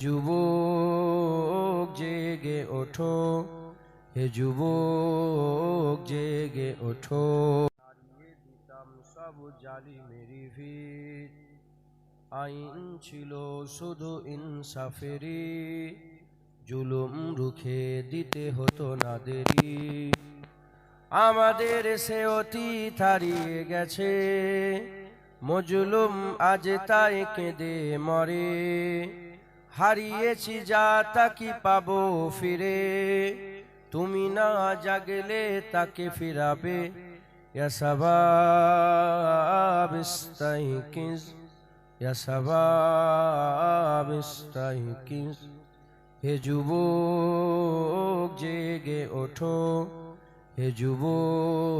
যুবক জেগে ওঠো। হে যুবক জেগে ওঠো। দিতাম সব জালি মেরি ভিত। আইন ছিল শুধু ইনসাফেরি জুলুম রুখে দিতে হতো না দেরি। আমাদের সে অতীত হারিয়ে গেছে। মজলুম আজ তাই কেঁদে মরে। হারিয়েছি যা তা কি পাবো ফিরে? তুমি না জাগলে তাকে ফিরাবে। হে যুবক, জেগে ওঠো। হে যুবক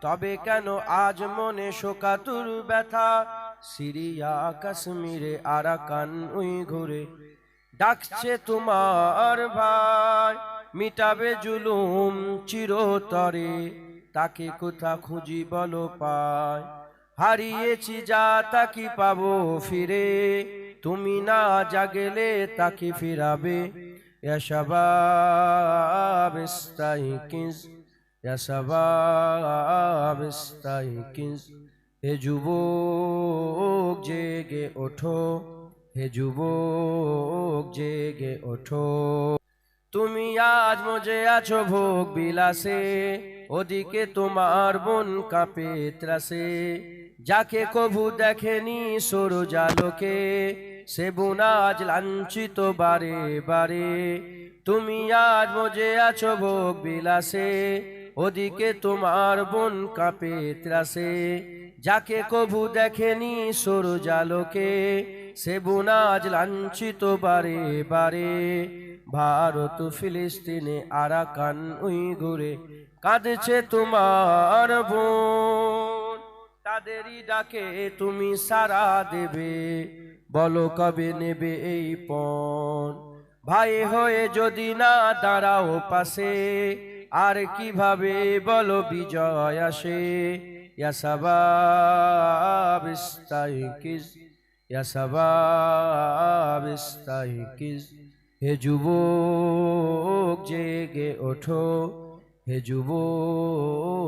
তবে কেন আজ মনে শোকাতুর ব্যথা? সিরিয়া, কাশ্মীরে, আরাকান উই ঘুরে ডাকছে তোমার ভাই, মিটাবে জুলুম চিরতরে। তাকে কোথা খুঁজি বলো পায় হারিয়েছি যা তাকি পাবো ফিরে? তুমি না জাগেলে তাকে ফিরাবে? ইয়া ইয়া শাবাব ইস্তাইকিজ হে যুবক জেগে ওঠো হে যুবক জেগে ওঠো তুমি আজ মজে আছো ভোগ বিলাসে, ওদিকে তোমার বোন কাঁপে ত্রাসে। যাকে কভু দেখেনি সরজালোকে সে বোন আজ লাঞ্ছিত বারে বারে। তুমি আজ মজে আছো ভোগ বিলাসে ওদিকে তোমার বোন কাঁপে ত্রাসে, যাকে কভু দেখেনি সরজালোকে সে বোন আজ লাঞ্ছিত বারে বারে। ভারত ফিলিস্তিনে আরাকান উই ঘুরে কাঁদছে তোমার বোন। তাদেরই ডাকে তুমি সারা দেবে, বলো কবে নেবে এই পণ। ভাই হয়ে যদি না দাঁড়াও পাশে আর কীভাবে বলো বিজয় আসে? হে যুবক জেগে ওঠো। হে যুবক